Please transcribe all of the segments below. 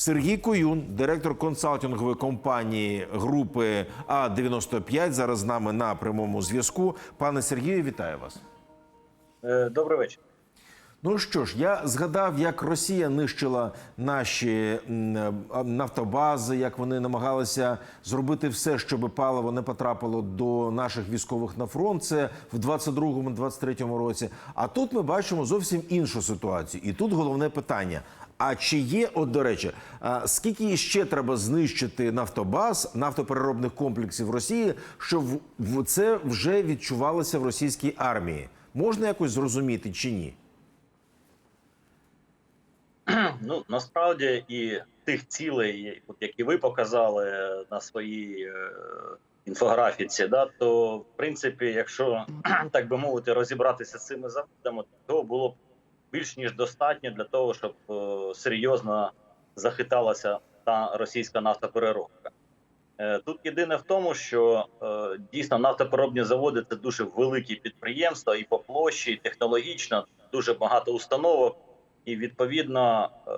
Сергій Куюн, директор консалтингової компанії групи А 95 зараз з нами на прямому зв'язку. Пане Сергію, вітаю вас. Е, Добрий вечір. Ну що ж, я згадав, як Росія нищила наші е, нафтобази, як вони намагалися зробити все, щоб паливо не потрапило до наших військових на фронт. Це в 22-23 році. А тут ми бачимо зовсім іншу ситуацію. І тут головне питання. А чи є, от до речі, скільки ще треба знищити нафтобаз, нафтопереробних комплексів Росії, щоб це вже відчувалося в російській армії? Можна якось зрозуміти чи ні? Ну насправді і тих цілей, які ви показали на своїй е, інфографіці, да, то в принципі, якщо так би мовити, розібратися з цими заводами, то було б більш ніж достатньо для того, щоб е, серйозно захиталася та російська нафтопереробка. Е, Тут єдине в тому, що е, дійсно нафтопереробні заводи це дуже великі підприємства і по площі, і технологічно дуже багато установок, і відповідно е,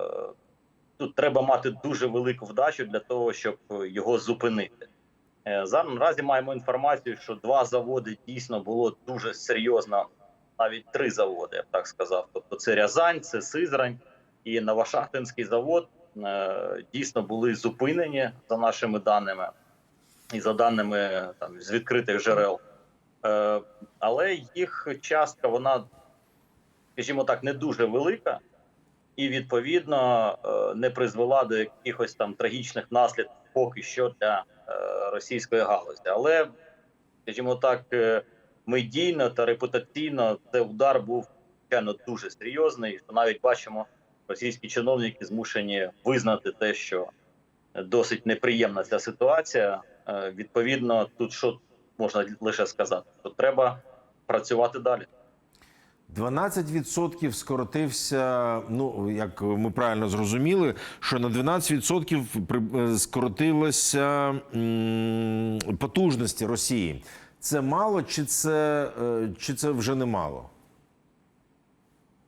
тут треба мати дуже велику вдачу для того, щоб е, його зупинити. Е, Зараз наразі маємо інформацію, що два заводи дійсно було дуже серйозно, навіть три заводи, я б так сказав. Тобто це Рязань, це Сизрань і Новошахтинський завод дійсно були зупинені за нашими даними і за даними там з відкритих джерел. Але їх частка, вона, скажімо так, не дуже велика, і відповідно е, не призвела до якихось там трагічних наслідків поки що для е, російської галузі. Але, скажімо так, е, медійно та репутаційно цей удар був звичайно дуже серйозний. Що навіть бачимо, російські чиновники змушені визнати те, що досить неприємна ця ситуація. Відповідно, тут що можна лише сказати, що треба працювати далі. 12% скоротився. Ну як ми правильно зрозуміли, що на 12% при- е, скоротилося потужності Росії. Це мало, чи це, е, чи це вже не мало?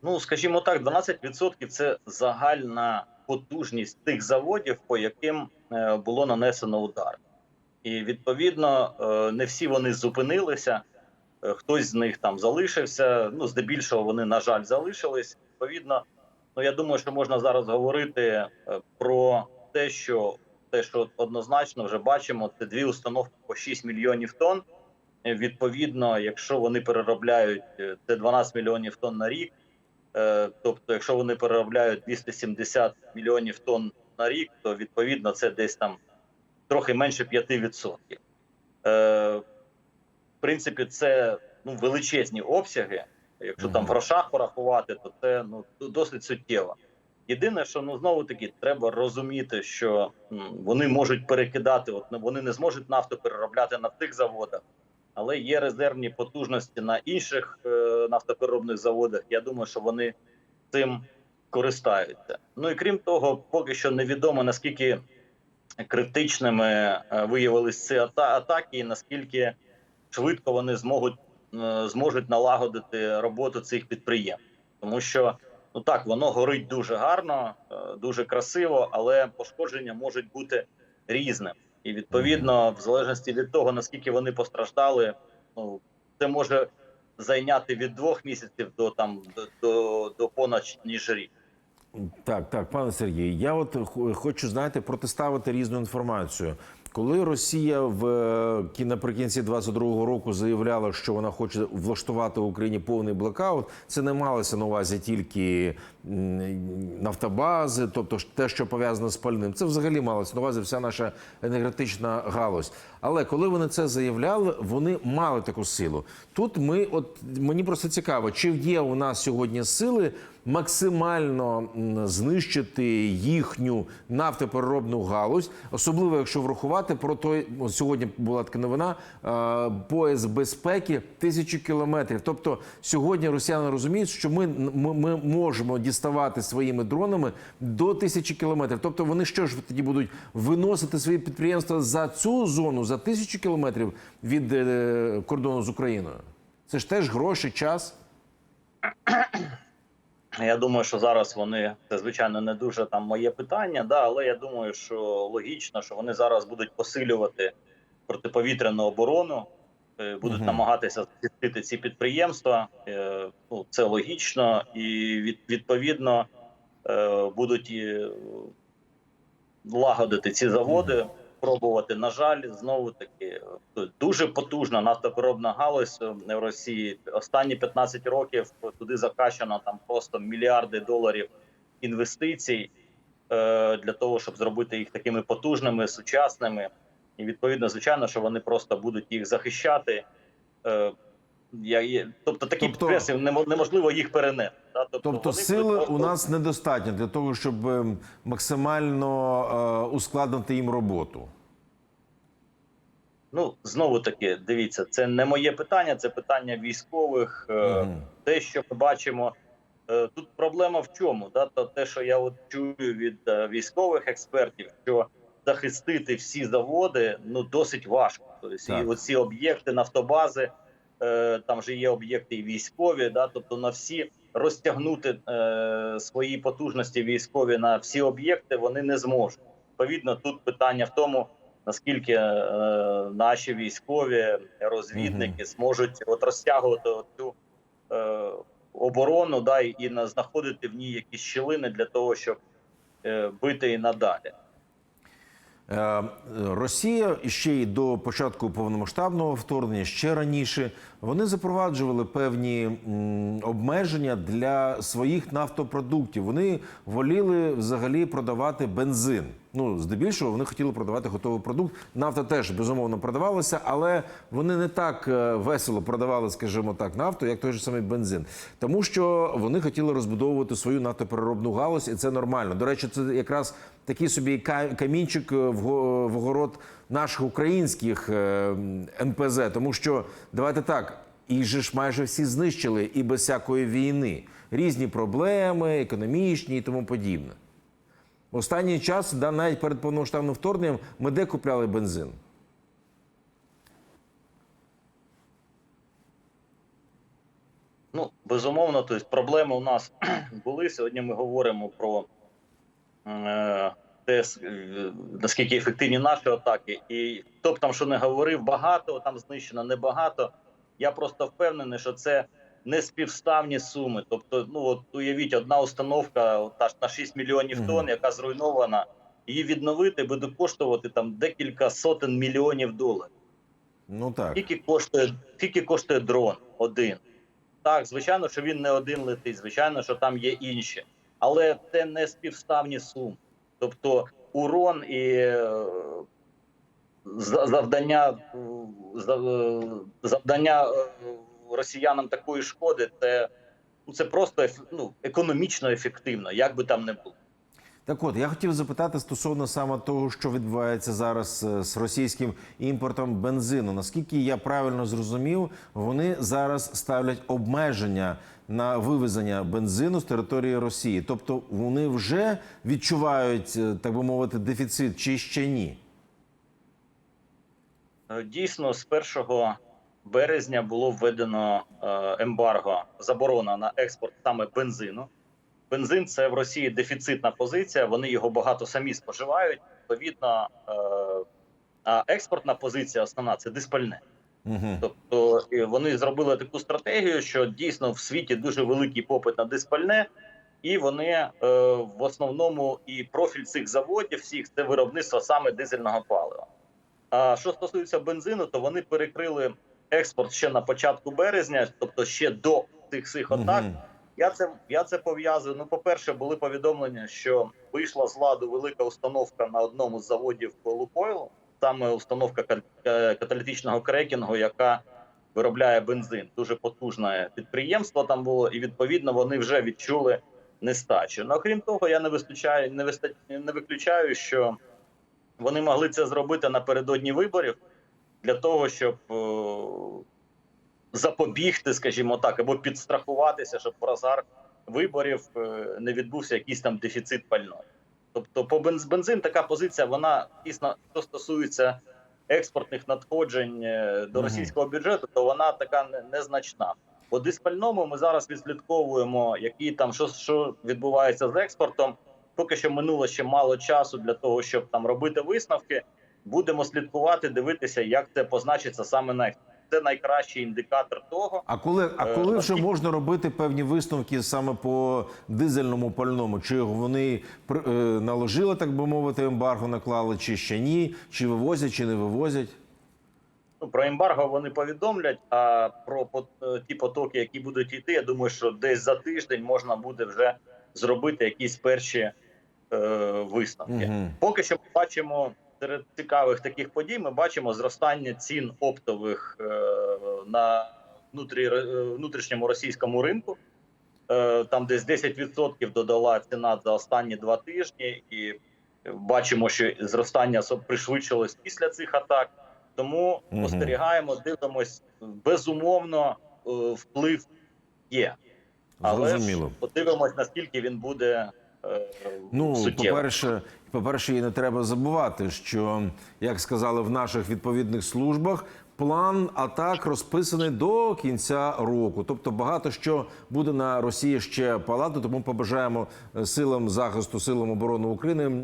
Ну, скажімо так, 12% це загальна потужність тих заводів, по яким е, було нанесено удар. І відповідно не всі вони зупинилися. Е, Хтось з них там залишився. Ну, здебільшого вони, на жаль, залишились. Відповідно, ну я думаю, що можна зараз говорити е, про те, що те, що однозначно вже бачимо, це дві установки по 6 мільйонів тонн. Е, Відповідно, якщо вони переробляють це 12 мільйонів тонн на рік. Тобто, якщо вони переробляють 270 мільйонів тонн на рік, то відповідно це десь там трохи менше 5%. Принципі, це ну, величезні обсяги. Якщо там в грошах порахувати, то це ну досить суттєво. Єдине, що ну знову таки треба розуміти, що вони можуть перекидати, от ну, вони не зможуть нафту переробляти на тих заводах, але є резервні потужності на інших е, нафтопереробних заводах. Я думаю, що вони цим користаються. Ну і крім того, поки що невідомо наскільки критичними е, виявились ці ата- атаки, і наскільки швидко вони зможуть е, зможуть налагодити роботу цих підприємств, тому що ну так воно горить дуже гарно, е, дуже красиво, але пошкодження можуть бути різним. І відповідно, в залежності від того наскільки вони постраждали, ну це може зайняти від двох місяців до там до, до, до понад ніж рік. Так, так, пане Сергію, я от хо- хочу знаєте протиставити різну інформацію. Коли Росія в е, кі- наприкінці 22-го року заявляла, що вона хоче влаштувати в Україні повний блокаут, це не малося на увазі тільки нафтобази, тобто те, що пов'язане з пальним. Це взагалі малося на увазі вся наша енергетична галузь. Але коли вони це заявляли, вони мали таку силу. Тут ми, от мені просто цікаво, чи є у нас сьогодні сили максимально знищити їхню нафтопереробну галузь, особливо якщо врахувати про той сьогодні була така новина е, пояс безпеки тисячі кілометрів. Тобто сьогодні росіяни розуміють, що ми, ми, ми можемо діставати своїми дронами до тисячі кілометрів. Тобто вони що ж тоді будуть виносити свої підприємства за цю зону за тисячу кілометрів від е, кордону з Україною. Це ж теж гроші, час. Я думаю, що зараз вони це звичайно не дуже там моє питання, да, але я думаю, що логічно, що вони зараз будуть посилювати протиповітряну оборону, будуть Мгм. намагатися захистити ці підприємства. Е, Ну, це логічно, і від, відповідно е, будуть лагодити ці заводи, пробувати. На жаль, знову таки е, дуже потужна нафтопереробна галузь е, в Росії. Останні 15 років туди закачано там просто мільярди доларів інвестицій е, для того, щоб зробити їх такими потужними, сучасними. І відповідно, звичайно, що вони просто будуть їх захищати. Е, я, тобто такі Тобто- підприємства неможливо їх перенести. Да? Тобто вони сили просто- у нас недостатньо для того, щоб ем, максимально е, ускладнити їм роботу. Ну знову таки, дивіться, це не моє питання, це питання військових. Е, Мгм. Те, що ми бачимо, е, тут проблема в чому? Да? То те, що я от чую від е, військових експертів, що захистити всі заводи ну досить важко. Тобто, і оці об'єкти, нафтобази, е, там же є об'єкти і військові, да? тобто на всі розтягнути е, свої потужності військові на всі об'єкти вони не зможуть. Відповідно, тут питання в тому, наскільки е, наші військові розвідники зможуть от розтягувати цю е, оборону, да, і, і на- знаходити в ній якісь щілини для того, щоб е, бити і надалі. Е, Росія ще й до початку повномасштабного вторгнення, ще раніше, вони запроваджували певні обмеження для своїх нафтопродуктів. Вони воліли взагалі продавати бензин. Ну, здебільшого, вони хотіли продавати готовий продукт. Нафта теж безумовно продавалася, але вони не так е, весело продавали, скажімо так, нафту, як той же самий бензин. Тому що вони хотіли розбудовувати свою нафтопереробну галузь, і це нормально. До речі, це якраз такий собі камінчик е, в го- огород наших українських е, НПЗ. Тому що давайте так, їх же ж майже всі знищили і без всякої війни. Різні проблеми, економічні і тому подібне. Останній час, да, навіть перед повномасштабним вторгненням, ми де купляли бензин? Ну, безумовно, тобто проблеми у нас були. Сьогодні ми говоримо про е, те, е, наскільки ефективні наші атаки. І хто б там що не говорив, багато там знищено, небагато. Я просто впевнений, що це не співставні суми. Тобто, ну от уявіть, одна установка та на 6 мільйонів тонн, яка зруйнована, її відновити буде коштувати там декілька сотень мільйонів доларів. Ну так. Скільки коштує, скільки коштує дрон один? Так, звичайно, що він не один летить, звичайно, що там є інші, але це не співставні суми. Тобто урон і е, завдання, е, е, завдання росіянам такої шкоди, це, ну, це просто ну, економічно ефективно, як би там не було. Так от я хотів запитати стосовно саме того, що відбувається зараз е, з російським імпортом бензину. Наскільки я правильно зрозумів, вони зараз ставлять обмеження на вивезення бензину з території Росії. Тобто вони вже відчувають, е, так би мовити, дефіцит чи ще ні? Е, Дійсно, з 1 березня було введено е, ембарго, заборона на експорт саме бензину. Бензин це в Росії дефіцитна позиція. Вони його багато самі споживають. Відповідно, е, а експортна позиція основна це диспальне. Угу. Тобто вони зробили таку стратегію, що дійсно в світі дуже великий попит на диспальне, і вони е, в основному і профіль цих заводів всіх це виробництво саме дизельного палива. А що стосується бензину, то вони перекрили експорт ще на початку березня, тобто ще до цих всіх атак. Я це я це пов'язую. Ну, по-перше, були повідомлення, що вийшла з ладу велика установка на одному з заводів по Лукойлу, саме установка е, каталітичного крекінгу, яка виробляє бензин. Дуже потужне підприємство там було, і відповідно вони вже відчули нестачу. Ну, окрім того, я не виключаю, не виста- не виключаю, що вони могли це зробити напередодні виборів для того, щоб е, запобігти, скажімо так, або підстрахуватися, щоб в розгар виборів е, не відбувся якийсь там дефіцит пального. Тобто, по бенз- бензин така позиція, вона дійсно що стосується експортних надходжень е, до російського бюджету, то вона така незначна. По диспальному ми зараз відслідковуємо, які там що, що відбувається з експортом. Поки що минуло ще мало часу для того, щоб там робити висновки. Будемо слідкувати, дивитися, як це позначиться саме на. Це найкращий індикатор того. А коли, а Е, коли вже можна робити певні висновки саме по дизельному пальному? Чи вони е, наложили, так би мовити, ембарго наклали, чи ще ні? Чи вивозять, чи не вивозять? Ну, про ембарго вони повідомлять. А про е, ті потоки, які будуть йти, я думаю, що десь за тиждень можна буде вже зробити якісь перші е, висновки. Мгм. Поки що бачимо серед цікавих таких подій. Ми бачимо зростання цін оптових е, на е, внутрішньому російському ринку. Е, там десь 10% додала ціна за останні два тижні, і бачимо, що зростання пришвидшилось після цих атак. Тому Мгм. спостерігаємо, дивимось безумовно, вплив є. Але Зрозуміло. подивимось, наскільки він буде Ну, суттєвим. По-перше, і не треба забувати, що як сказали в наших відповідних службах, план атак розписаний до кінця року. Тобто багато що буде на Росії ще палати. Тому побажаємо е, силам захисту, силам оборони України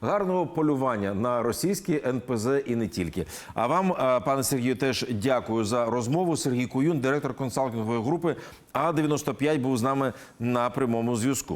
гарного полювання на російські НПЗ і не тільки. А вам, е, пане Сергію, теж дякую за розмову. Сергій Куюн, директор консалтингової групи А 95 був з нами на прямому зв'язку.